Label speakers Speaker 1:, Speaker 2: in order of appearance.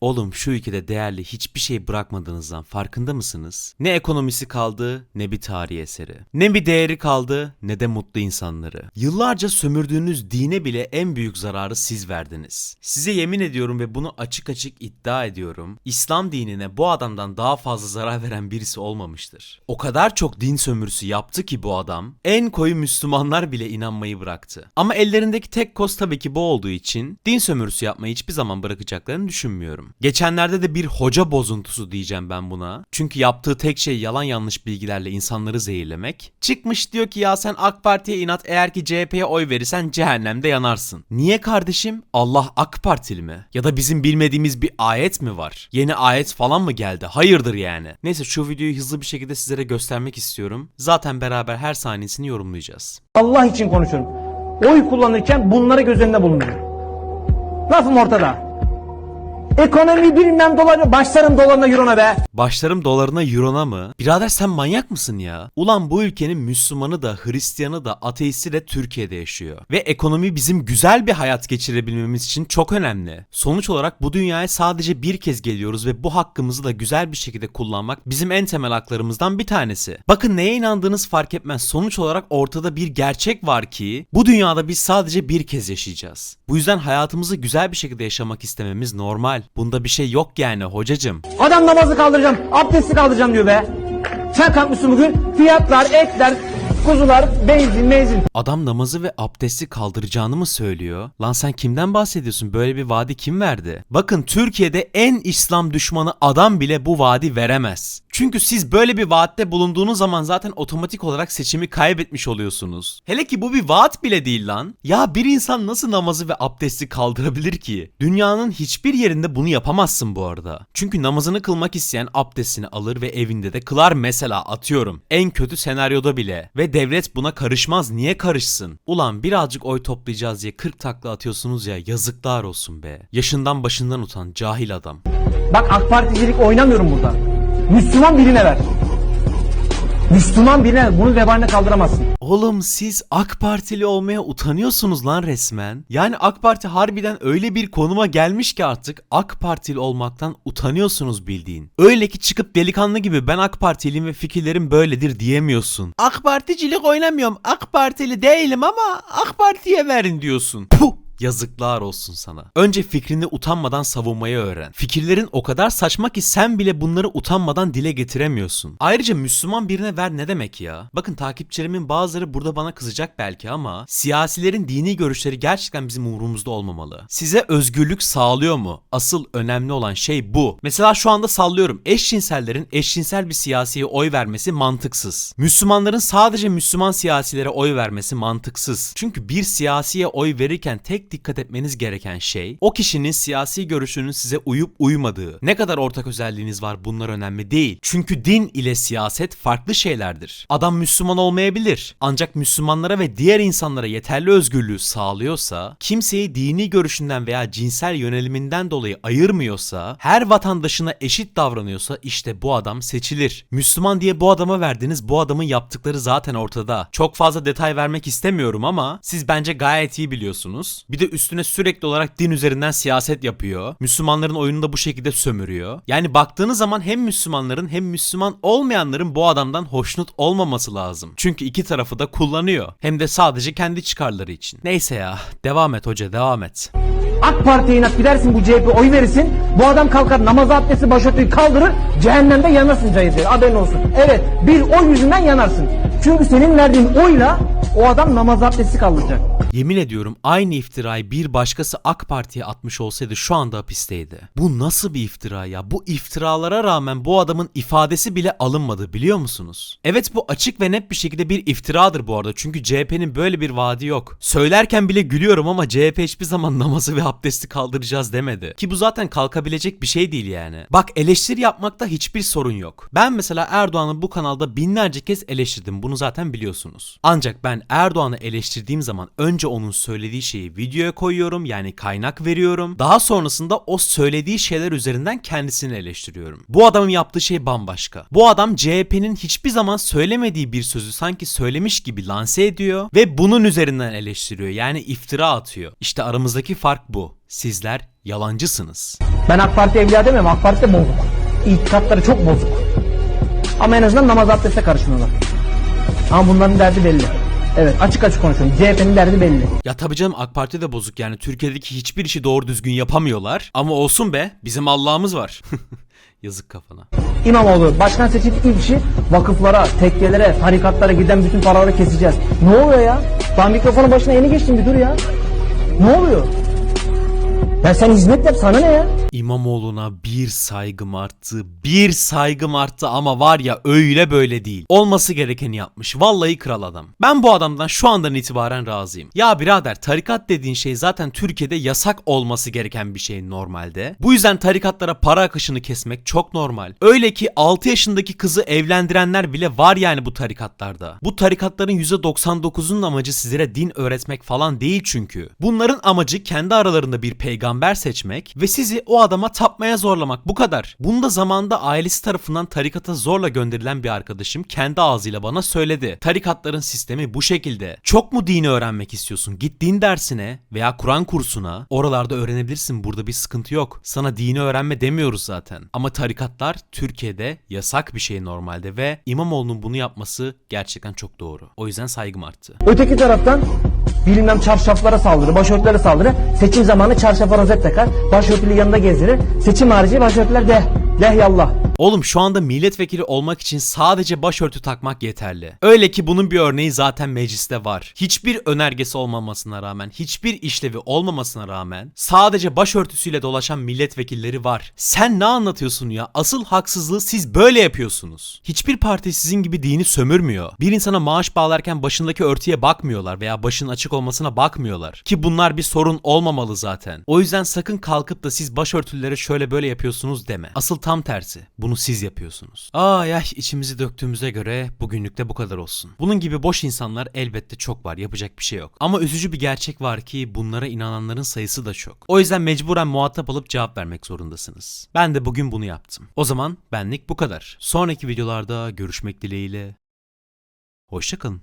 Speaker 1: Oğlum şu ülkede değerli hiçbir şey bırakmadığınızdan farkında mısınız? Ne ekonomisi kaldı ne bir tarihi eseri. Ne bir değeri kaldı ne de mutlu insanları. Yıllarca sömürdüğünüz dine bile en büyük zararı siz verdiniz. Size yemin ediyorum ve bunu açık açık iddia ediyorum. İslam dinine bu adamdan daha fazla zarar veren birisi olmamıştır. O kadar çok din sömürüsü yaptı ki bu adam en koyu Müslümanlar bile inanmayı bıraktı. Ama ellerindeki tek koz tabii ki bu olduğu için din sömürüsü yapmayı hiçbir zaman bırakacaklarını düşünmüyorum. Geçenlerde de bir hoca bozuntusu diyeceğim ben buna. Çünkü yaptığı tek şey yalan yanlış bilgilerle insanları zehirlemek. Çıkmış diyor ki ya sen AK Parti'ye inat eğer ki CHP'ye oy verirsen cehennemde yanarsın. Niye kardeşim? Allah AK Partili mi? Ya da bizim bilmediğimiz bir ayet mi var? Yeni ayet falan mı geldi? Hayırdır yani. Neyse şu videoyu hızlı bir şekilde sizlere göstermek istiyorum. Zaten beraber her saniyesini yorumlayacağız.
Speaker 2: Allah için konuşurum. Oy kullanırken bunları göz önünde bulunduruyor. Lafım ortada. Ekonomi bilmem doları, başlarım dolarına eurona be.
Speaker 1: Başlarım dolarına eurona mı? Birader sen manyak mısın ya? Ulan bu ülkenin Müslümanı da Hristiyanı da ateisti de Türkiye'de yaşıyor. Ve ekonomi bizim güzel bir hayat geçirebilmemiz için çok önemli. Sonuç olarak bu dünyaya sadece bir kez geliyoruz ve bu hakkımızı da güzel bir şekilde kullanmak bizim en temel haklarımızdan bir tanesi. Bakın neye inandığınız fark etmez. Sonuç olarak ortada bir gerçek var ki bu dünyada biz sadece bir kez yaşayacağız. Bu yüzden hayatımızı güzel bir şekilde yaşamak istememiz normal. Bunda bir şey yok yani hocacım.
Speaker 2: Adam namazı kaldıracağım, abdesti kaldıracağım diyor be. Sen kalkmışsın bugün fiyatlar, etler, kuzular, benzin, benzin.
Speaker 1: Adam namazı ve abdesti kaldıracağını mı söylüyor? Lan sen kimden bahsediyorsun? Böyle bir vaadi kim verdi? Bakın Türkiye'de en İslam düşmanı adam bile bu vaadi veremez. Çünkü siz böyle bir vaatte bulunduğunuz zaman zaten otomatik olarak seçimi kaybetmiş oluyorsunuz. Hele ki bu bir vaat bile değil lan. Ya bir insan nasıl namazı ve abdesti kaldırabilir ki? Dünyanın hiçbir yerinde bunu yapamazsın bu arada. Çünkü namazını kılmak isteyen abdestini alır ve evinde de kılar mesela atıyorum. En kötü senaryoda bile. Ve devlet buna karışmaz. Niye karışsın? Ulan birazcık oy toplayacağız diye 40 takla atıyorsunuz ya yazıklar olsun be. Yaşından başından utan cahil adam.
Speaker 2: Bak AK Particilik oynamıyorum burada. Müslüman birine ver. Müslüman birine ver. Bunun vebalini kaldıramazsın.
Speaker 1: Oğlum siz AK Partili olmaya utanıyorsunuz lan resmen. Yani AK Parti harbiden öyle bir konuma gelmiş ki artık AK Partili olmaktan utanıyorsunuz bildiğin. Öyle ki çıkıp delikanlı gibi ben AK Partiliyim ve fikirlerim böyledir diyemiyorsun. AK Particilik oynamıyorum. AK Partili değilim ama AK Parti'ye verin diyorsun. Puh! Yazıklar olsun sana. Önce fikrini utanmadan savunmayı öğren. Fikirlerin o kadar saçma ki sen bile bunları utanmadan dile getiremiyorsun. Ayrıca Müslüman birine ver ne demek ya? Bakın takipçilerimin bazıları burada bana kızacak belki ama siyasilerin dini görüşleri gerçekten bizim umurumuzda olmamalı. Size özgürlük sağlıyor mu? Asıl önemli olan şey bu. Mesela şu anda sallıyorum. Eşcinsellerin eşcinsel bir siyasiye oy vermesi mantıksız. Müslümanların sadece Müslüman siyasilere oy vermesi mantıksız. Çünkü bir siyasiye oy verirken tek dikkat etmeniz gereken şey o kişinin siyasi görüşünün size uyup uymadığı. Ne kadar ortak özelliğiniz var bunlar önemli değil. Çünkü din ile siyaset farklı şeylerdir. Adam Müslüman olmayabilir. Ancak Müslümanlara ve diğer insanlara yeterli özgürlüğü sağlıyorsa, kimseyi dini görüşünden veya cinsel yöneliminden dolayı ayırmıyorsa, her vatandaşına eşit davranıyorsa işte bu adam seçilir. Müslüman diye bu adama verdiğiniz bu adamın yaptıkları zaten ortada. Çok fazla detay vermek istemiyorum ama siz bence gayet iyi biliyorsunuz. Bir de üstüne sürekli olarak din üzerinden siyaset yapıyor. Müslümanların oyununu da bu şekilde sömürüyor. Yani baktığınız zaman hem Müslümanların hem Müslüman olmayanların bu adamdan hoşnut olmaması lazım. Çünkü iki tarafı da kullanıyor. Hem de sadece kendi çıkarları için. Neyse ya devam et hoca devam et.
Speaker 2: AK Parti'ye inat gidersin bu CHP oy verirsin. Bu adam kalkar namaz abdesti başörtüyü kaldırır. Cehennemde yanasın cayır. Haberin olsun. Evet bir oy yüzünden yanarsın. Çünkü senin verdiğin oyla o adam namaz abdesti kaldıracak.
Speaker 1: Yemin ediyorum aynı iftirayı bir başkası AK Parti'ye atmış olsaydı şu anda hapisteydi. Bu nasıl bir iftira ya? Bu iftiralara rağmen bu adamın ifadesi bile alınmadı biliyor musunuz? Evet bu açık ve net bir şekilde bir iftiradır bu arada. Çünkü CHP'nin böyle bir vaadi yok. Söylerken bile gülüyorum ama CHP hiçbir zaman namazı ve abdesti kaldıracağız demedi. Ki bu zaten kalkabilecek bir şey değil yani. Bak eleştiri yapmakta hiçbir sorun yok. Ben mesela Erdoğan'ı bu kanalda binlerce kez eleştirdim. Bunu zaten biliyorsunuz. Ancak ben Erdoğan'ı eleştirdiğim zaman önce onun söylediği şeyi videoya koyuyorum yani kaynak veriyorum. Daha sonrasında o söylediği şeyler üzerinden kendisini eleştiriyorum. Bu adamın yaptığı şey bambaşka. Bu adam CHP'nin hiçbir zaman söylemediği bir sözü sanki söylemiş gibi lanse ediyor ve bunun üzerinden eleştiriyor. Yani iftira atıyor. İşte aramızdaki fark bu. Sizler Yalancısınız.
Speaker 2: Ben AK Parti evliya demiyorum. AK Parti bozuk. İtikatları çok bozuk. Ama en azından namaz abdeste karışmıyorlar. Ama bunların derdi belli. Evet açık açık konuşuyorum. CHP'nin derdi belli.
Speaker 1: Ya tabii canım AK Parti de bozuk yani Türkiye'deki hiçbir işi doğru düzgün yapamıyorlar. Ama olsun be bizim Allah'ımız var. Yazık kafana.
Speaker 2: İmamoğlu başkan seçildikleri kişi vakıflara, tekkelere, tarikatlara giden bütün paraları keseceğiz. Ne oluyor ya? Daha mikrofonun başına yeni geçtim bir dur ya. Ne oluyor? Ya sen hizmet yap sana ne ya?
Speaker 1: İmamoğlu'na bir saygım arttı. Bir saygım arttı ama var ya öyle böyle değil. Olması gerekeni yapmış. Vallahi kral adam. Ben bu adamdan şu andan itibaren razıyım. Ya birader tarikat dediğin şey zaten Türkiye'de yasak olması gereken bir şey normalde. Bu yüzden tarikatlara para akışını kesmek çok normal. Öyle ki 6 yaşındaki kızı evlendirenler bile var yani bu tarikatlarda. Bu tarikatların %99'unun amacı sizlere din öğretmek falan değil çünkü. Bunların amacı kendi aralarında bir peygamber seçmek ve sizi o adama tapmaya zorlamak bu kadar. Bunu da zamanda ailesi tarafından tarikata zorla gönderilen bir arkadaşım kendi ağzıyla bana söyledi. Tarikatların sistemi bu şekilde. Çok mu dini öğrenmek istiyorsun? Git din dersine veya Kur'an kursuna. Oralarda öğrenebilirsin. Burada bir sıkıntı yok. Sana dini öğrenme demiyoruz zaten. Ama tarikatlar Türkiye'de yasak bir şey normalde ve İmamoğlu'nun bunu yapması gerçekten çok doğru. O yüzden saygım arttı.
Speaker 2: Öteki taraftan bilmem çarşaflara saldırı, başörtülere saldırı. Seçim zamanı çarşafa rozet takar, başörtülü yanında gezdirir. Seçim harici başörtüler deh, deh yallah.
Speaker 1: Oğlum şu anda milletvekili olmak için sadece başörtü takmak yeterli. Öyle ki bunun bir örneği zaten mecliste var. Hiçbir önergesi olmamasına rağmen, hiçbir işlevi olmamasına rağmen sadece başörtüsüyle dolaşan milletvekilleri var. Sen ne anlatıyorsun ya? Asıl haksızlığı siz böyle yapıyorsunuz. Hiçbir parti sizin gibi dini sömürmüyor. Bir insana maaş bağlarken başındaki örtüye bakmıyorlar veya başının açık olmasına bakmıyorlar. Ki bunlar bir sorun olmamalı zaten. O yüzden sakın kalkıp da siz başörtülere şöyle böyle yapıyorsunuz deme. Asıl tam tersi. Bunu siz yapıyorsunuz. Ay ay içimizi döktüğümüze göre bugünlük de bu kadar olsun. Bunun gibi boş insanlar elbette çok var. Yapacak bir şey yok. Ama üzücü bir gerçek var ki bunlara inananların sayısı da çok. O yüzden mecburen muhatap alıp cevap vermek zorundasınız. Ben de bugün bunu yaptım. O zaman benlik bu kadar. Sonraki videolarda görüşmek dileğiyle. Hoşçakalın.